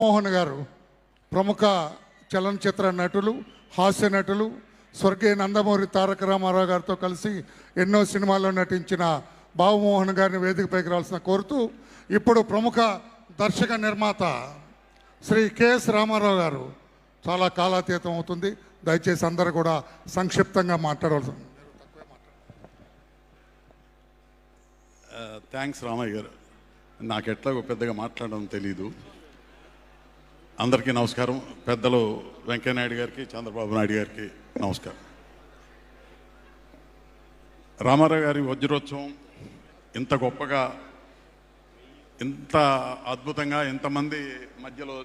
మోహన్ గారు ప్రముఖ చలనచిత్ర నటులు హాస్య నటులు స్వర్గీయ నందమూరి తారక రామారావు గారితో కలిసి ఎన్నో సినిమాల్లో నటించిన బాబుమోహన్ గారిని వేదికపైకి రావాల్సిన కోరుతూ ఇప్పుడు ప్రముఖ దర్శక నిర్మాత శ్రీ కెఎస్ రామారావు గారు చాలా కాలాతీతం అవుతుంది. దయచేసి అందరూ కూడా సంక్షిప్తంగా మాట్లాడవలసింది థ్యాంక్స్ uh, రామయ్య గారు. నాకు ఎట్లాగో పెద్దగా మాట్లాడడం తెలీదు. అందరికీ నమస్కారం. పెద్దలు వెంకయ్యనాయుడు గారికి చంద్రబాబు నాయుడు గారికి నమస్కారం. రామారావు గారి వజ్రోత్సవం ఇంత గొప్పగా ఇంత అద్భుతంగా ఇంతమంది మధ్యలో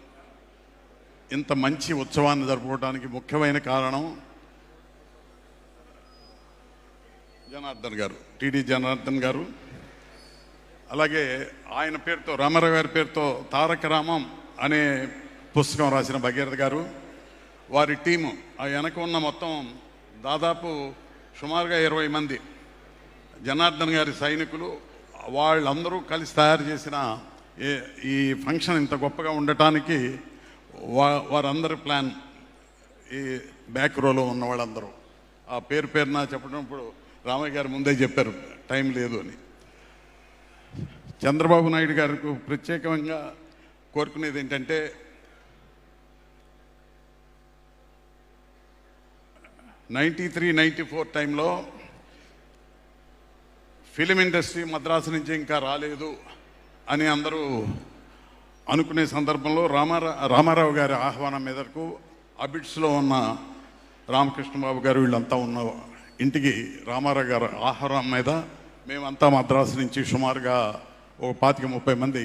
ఇంత మంచి ఉత్సవాన్ని జరుపుకోవడానికి ముఖ్యమైన కారణం జనార్దన్ గారు టీడీ జనార్దన్ గారు. అలాగే ఆయన పేరుతో రామారావు గారి పేరుతో తారక రామం అనే పుస్తకం రాసిన భగీరథ గారు వారి టీము ఆ వెనక ఉన్న మొత్తం దాదాపు సుమారుగా ఇరవై మంది జనార్దన్ గారి సైనికులు వాళ్ళందరూ కలిసి తయారు చేసిన ఈ ఫంక్షన్ ఇంత గొప్పగా ఉండటానికి వా వారందరి ప్లాన్ ఈ బ్యాక్ రోలో ఉన్న వాళ్ళందరూ. ఆ పేరు పేరున చెప్పినప్పుడు రామయ్య గారు ముందే చెప్పారు టైం లేదు అని. చంద్రబాబు నాయుడు గారికి ప్రత్యేకంగా కోరుకునేది ఏంటంటే నైంటీ త్రీ నైంటీ ఫోర్ టైంలో ఫిలిం ఇండస్ట్రీ మద్రాసు నుంచి ఇంకా రాలేదు అని అందరూ అనుకునే సందర్భంలో రామారా రామారావు గారి ఆహ్వానం మేరకు అబిడ్స్లో ఉన్న రామకృష్ణబాబు గారు వీళ్ళంతా ఉన్న ఇంటికి రామారావు గారు ఆహ్వానం మీద మేమంతా మద్రాసు నుంచి సుమారుగా ఒక పాతిక ముప్పై మంది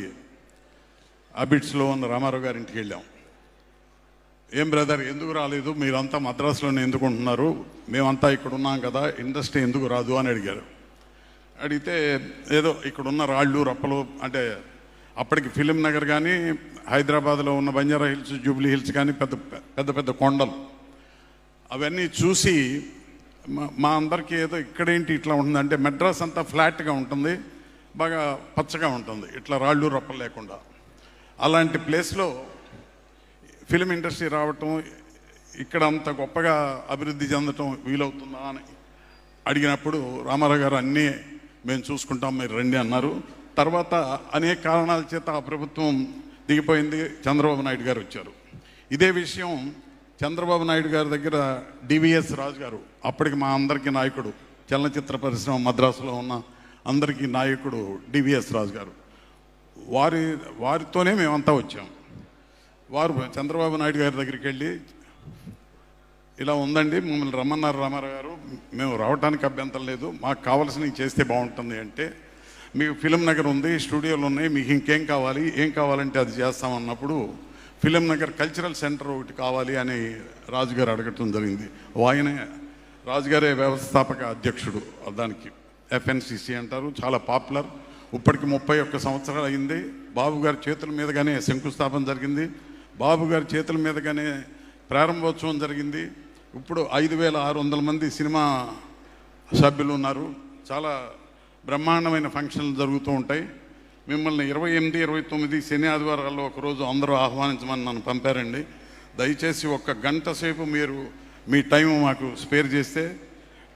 అబిడ్స్లో ఉన్న రామారావు గారి ఇంటికి వెళ్ళాం. ఏం బ్రదర్ ఎందుకు రాలేదు? మీరంతా మద్రాసులోనే ఎందుకు ఉంటున్నారు మేమంతా ఇక్కడ ఉన్నాం కదా ఇండస్ట్రీ ఎందుకు రాదు అని అడిగారు. అడిగితే ఏదో ఇక్కడ ఉన్న రాళ్ళు రప్పలు అంటే అప్పటికి ఫిలిం నగర్ కానీ హైదరాబాద్లో ఉన్న బంజారా హిల్స్ జూబ్లీ హిల్స్ కానీ పెద్ద పెద్ద పెద్ద కొండలు. అవన్నీ చూసి మా- మా అందరికీ ఏదో ఇక్కడేంటి ఇట్లా ఉంటుందంటే మెడ్రాస్ అంతా ఫ్లాట్గా ఉంటుంది బాగా పచ్చగా ఉంటుంది ఇట్లా రాళ్ళు రప్పలు లేకుండా. అలాంటి ప్లేస్లో ఫిలిం ఇండస్ట్రీ రావటం ఇక్కడ అంత గొప్పగా అభివృద్ధి చెందటం వీలవుతుందా అని అడిగినప్పుడు రామారావు గారు అన్నీ మేము చూసుకుంటాం మీరు రండి అన్నారు. తర్వాత అనేక కారణాల చేత ఆ ప్రభుత్వం దిగిపోయింది చంద్రబాబు నాయుడు గారు వచ్చారు. ఇదే విషయం చంద్రబాబు నాయుడు గారి దగ్గర డివిఎస్ రాజు గారు అప్పటికి మా అందరికీ నాయకుడు చలనచిత్ర పరిశ్రమ మద్రాసులో ఉన్న అందరికీ నాయకుడు డివిఎస్ రాజు గారు. వారి వారితోనే మేమంతా వచ్చాం. వారు చంద్రబాబు నాయుడు గారి దగ్గరికి వెళ్ళి ఇలా ఉందండి మమ్మల్ని రమ్మన్నారు రామారావు గారు మేము రావడానికి అభ్యంతరం లేదు మాకు కావాల్సినవి చేస్తే బాగుంటుంది అంటే మీకు ఫిలిం నగర్ ఉంది స్టూడియోలు ఉన్నాయి మీకు ఇంకేం కావాలి ఏం కావాలంటే అది చేస్తామన్నప్పుడు ఫిలిం నగర్ కల్చరల్ సెంటర్ ఒకటి కావాలి అని రాజుగారు అడగటం జరిగింది. ఆయనే రాజుగారే వ్యవస్థాపక అధ్యక్షుడు దానికి. ఎఫ్ఎన్సిసి అంటారు చాలా పాపులర్. ఇప్పటికి ముప్పై ఒక్క సంవత్సరాలు అయింది. బాబు గారి చేతుల మీదుగానే శంకుస్థాపన జరిగింది. బాబు గారి చేతుల మీదగానే ప్రారంభోత్సవం జరిగింది. ఇప్పుడు ఐదు వేల ఆరు వందల మంది సినిమా సభ్యులు ఉన్నారు. చాలా బ్రహ్మాండమైన ఫంక్షన్లు జరుగుతూ ఉంటాయి. మిమ్మల్ని ఇరవై ఎనిమిది ఇరవై తొమ్మిది శని ఆదివారాల్లో ఒకరోజు అందరూ ఆహ్వానించమని నన్ను పంపారండి. దయచేసి ఒక్క గంట సేపు మీరు మీ టైం మాకు స్పేర్ చేస్తే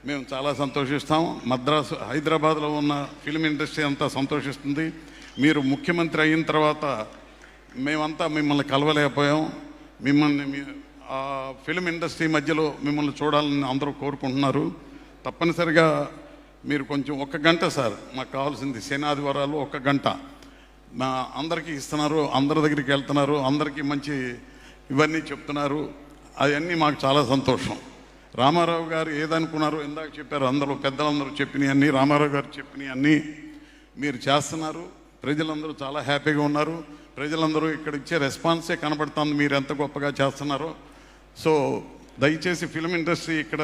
మేము చాలా సంతోషిస్తాం. మద్రాసు హైదరాబాద్లో ఉన్న ఫిలిం ఇండస్ట్రీ అంతా సంతోషిస్తుంది. మీరు ముఖ్యమంత్రి అయిన తర్వాత మేమంతా మిమ్మల్ని కలవలేకపోయాం. మిమ్మల్ని మీ ఫిలిం ఇండస్ట్రీ మధ్యలో మిమ్మల్ని చూడాలని అందరూ కోరుకుంటున్నారు. తప్పనిసరిగా మీరు కొంచెం ఒక గంట సార్ మాకు కావాల్సింది శనాదివారాలు ఒక గంట. మా అందరికీ ఇస్తున్నారు అందరి దగ్గరికి వెళ్తున్నారు అందరికీ మంచి ఇవన్నీ చెప్తున్నారు. అవన్నీ మాకు చాలా సంతోషం. రామారావు గారు ఏదనుకున్నారో ఇందాక చెప్పారు అందరూ పెద్దలందరూ చెప్పినవన్నీ రామారావు గారు చెప్పినవి అన్నీ మీరు చేస్తున్నారు. ప్రజలందరూ చాలా హ్యాపీగా ఉన్నారు. ప్రజలందరూ ఇక్కడ ఇచ్చే రెస్పాన్సే కనబడుతుంది మీరు ఎంత గొప్పగా చేస్తున్నారో. సో దయచేసి ఫిలిం ఇండస్ట్రీ ఇక్కడ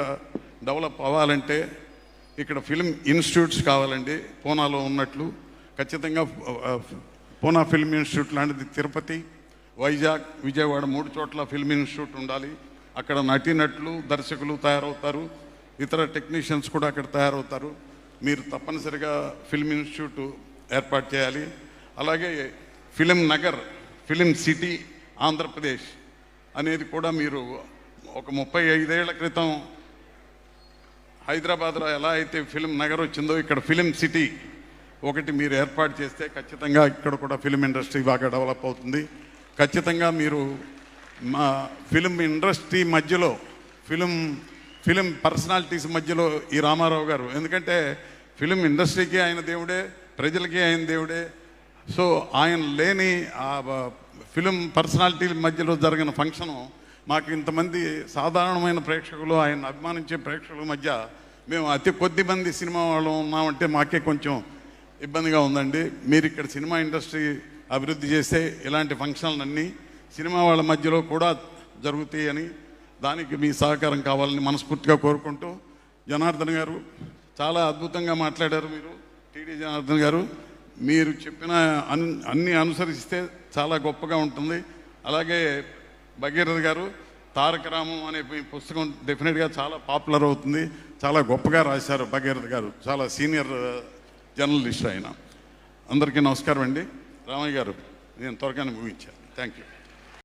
డెవలప్ అవ్వాలంటే ఇక్కడ ఫిలిం ఇన్స్టిట్యూట్స్ కావాలండి పూనాలో ఉన్నట్లు. ఖచ్చితంగా పూనా ఫిల్మ్ ఇన్స్టిట్యూట్ లాంటిది తిరుపతి వైజాగ్ విజయవాడ మూడు చోట్ల ఫిల్మ్ ఇన్స్టిట్యూట్ ఉండాలి. అక్కడ నటినట్లు దర్శకులు తయారవుతారు. ఇతర టెక్నీషియన్స్ కూడా అక్కడ తయారవుతారు. మీరు తప్పనిసరిగా ఫిల్మ్ ఇన్స్టిట్యూట్ ఏర్పాటు చేయాలి. అలాగే film Nagar film city Andhra Pradesh అనేది కూడా మీరు ఒక ముప్పై ఐదేళ్ళ క్రితం హైదరాబాద్లో ఎలా అయితే ఫిలిం నగర్ వచ్చిందో ఇక్కడ ఫిలిం సిటీ ఒకటి మీరు ఏర్పాటు చేస్తే ఖచ్చితంగా ఇక్కడ కూడా ఫిలిం ఇండస్ట్రీ బాగా డెవలప్ అవుతుంది. ఖచ్చితంగా మీరు మా ఫిలిం ఇండస్ట్రీ మధ్యలో ఫిలిం ఫిలిం పర్సనాలిటీస్ మధ్యలో ఈ రామారావు గారు ఎందుకంటే ఫిలిం ఇండస్ట్రీకి ఆయన దేవుడే. ప్రజలకి ఆయన దేవుడే. సో ఆయన లేని ఆ ఫిలిం పర్సనాలిటీల మధ్యలో జరిగిన ఫంక్షను మాకు ఇంతమంది సాధారణమైన ప్రేక్షకులు ఆయన అభిమానించే ప్రేక్షకుల మధ్య మేము అతి కొద్ది మంది సినిమా వాళ్ళు ఉన్నామంటే మాకే కొంచెం ఇబ్బందిగా ఉందండి. మీరు ఇక్కడ సినిమా ఇండస్ట్రీ అభివృద్ధి చేస్తే ఇలాంటి ఫంక్షన్లన్నీ సినిమా వాళ్ళ మధ్యలో కూడా జరుగుతాయి అని దానికి మీ సహకారం కావాలని మనస్ఫూర్తిగా కోరుకుంటూ జనార్దన్ గారు చాలా అద్భుతంగా మాట్లాడారు మీరు. టీడీ జనార్దన్ గారు మీరు చెప్పిన అన్ అన్ని అనుసరిస్తే చాలా గొప్పగా ఉంటుంది. అలాగే భగీరథ గారు తారక రామం అనే పుస్తకం డెఫినెట్గా చాలా పాపులర్ అవుతుంది. చాలా గొప్పగా రాశారు భగీరథ గారు. చాలా సీనియర్ జర్నలిస్ట్ ఆయన. అందరికీ నమస్కారం అండి. రామయ్య గారు నేను త్వరగానే ముగించాను. Thank you